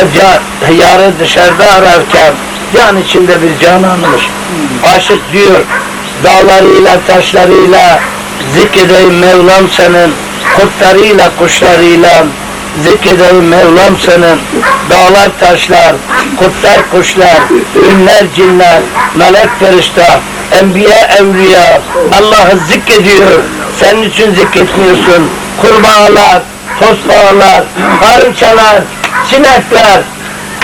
ca- yarı dışarıda ararken can içinde bir cananmış. Aşık diyor dağlarıyla taşlarıyla zikredeyim Mevlam senin kurtlarıyla kuşlarıyla zikredeyim Mevlam senin. Dağlar taşlar kurtlar kuşlar ünler cinler melek ferişte enbiya evliya Allah'ı zikrediyor. Senin için zikretmiyorsun. Kurbağalar tosbağalar karıncalar sinekler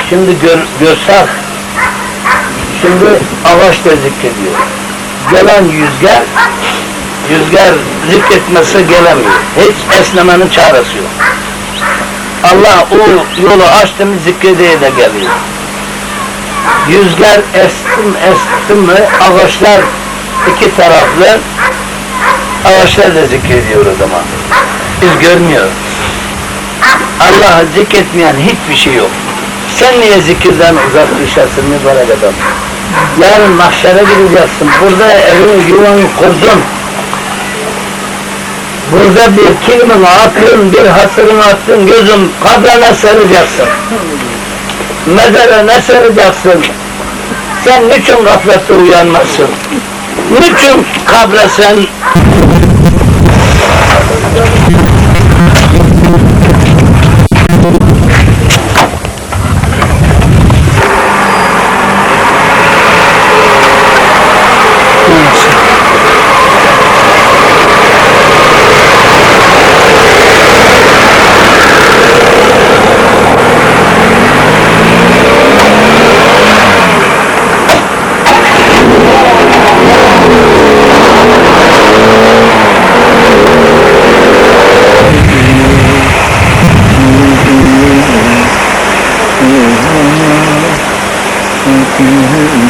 şimdi gör, görsek Şimdi ağaç da zikrediyor. Gelen rüzgar, rüzgar zikretmezse gelemiyor. Hiç esnemenin çaresi yok. Allah o yolu açtı mı zikredeye de geliyor. Rüzgar estim estim mi ağaçlar iki taraflı ağaçlar da zikrediyor o zaman. Biz görmüyoruz. Allah'ı zikretmeyen hiçbir şey yok. Sen niye zikirden uzak düşersin mübarek adam? Yarın mahşere gideceksin. Burada evini yuvanı kurdun. Burada bir kilimin attın, bir hasırını attın, gözün kabrana saracaksın. Mezara ne saracaksın? Sen niçin gaflette uyanmasın? Niçin kabre sen Senin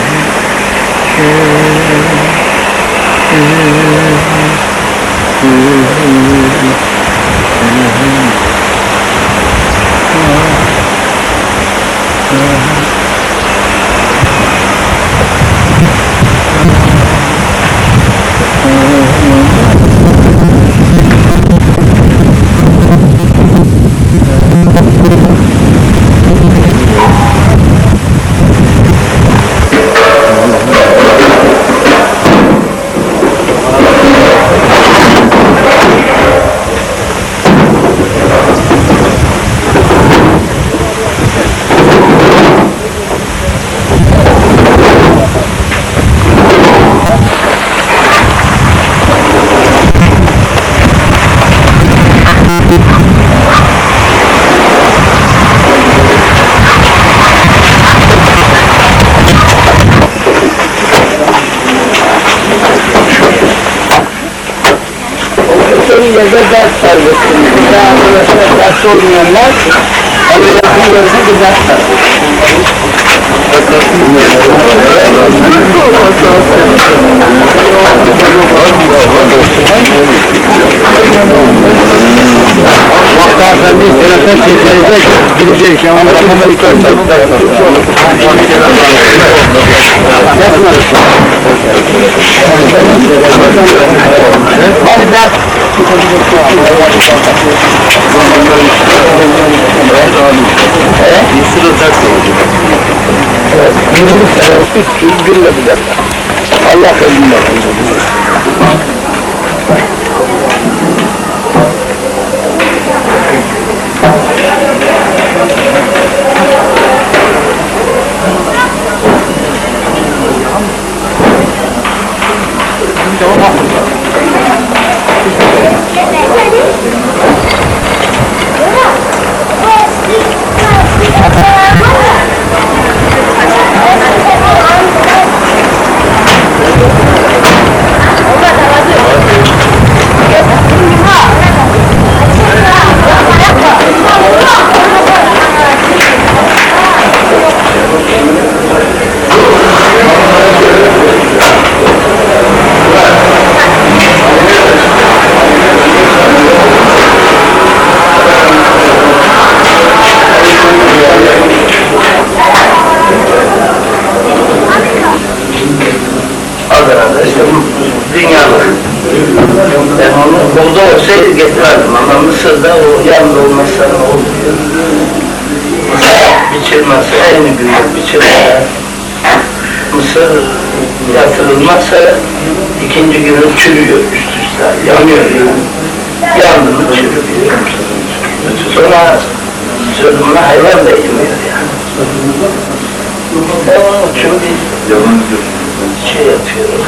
yerde ders servesin. Bir daha arkadaşlar ders olmayanlar Allah'ın yerde bir ders servesin. Vakti Efendi senete çekilecek, gidecek. Ama Hadi ders. Evet, 20 sene, 300 günle bilerler. Allah elinde. Burada olsaydı getirerdim ama Mısır'da o yanında olmazsa ne olur? biçilmezse, aynı gün biçilmezse, mısır yatırılmazsa ikinci günü çürüyor üst üste, yanıyor yani. Yandı mı çürüyor. Sonra sözümle hayvan da yemiyor yani. Ben onun için bir şey yapıyorum.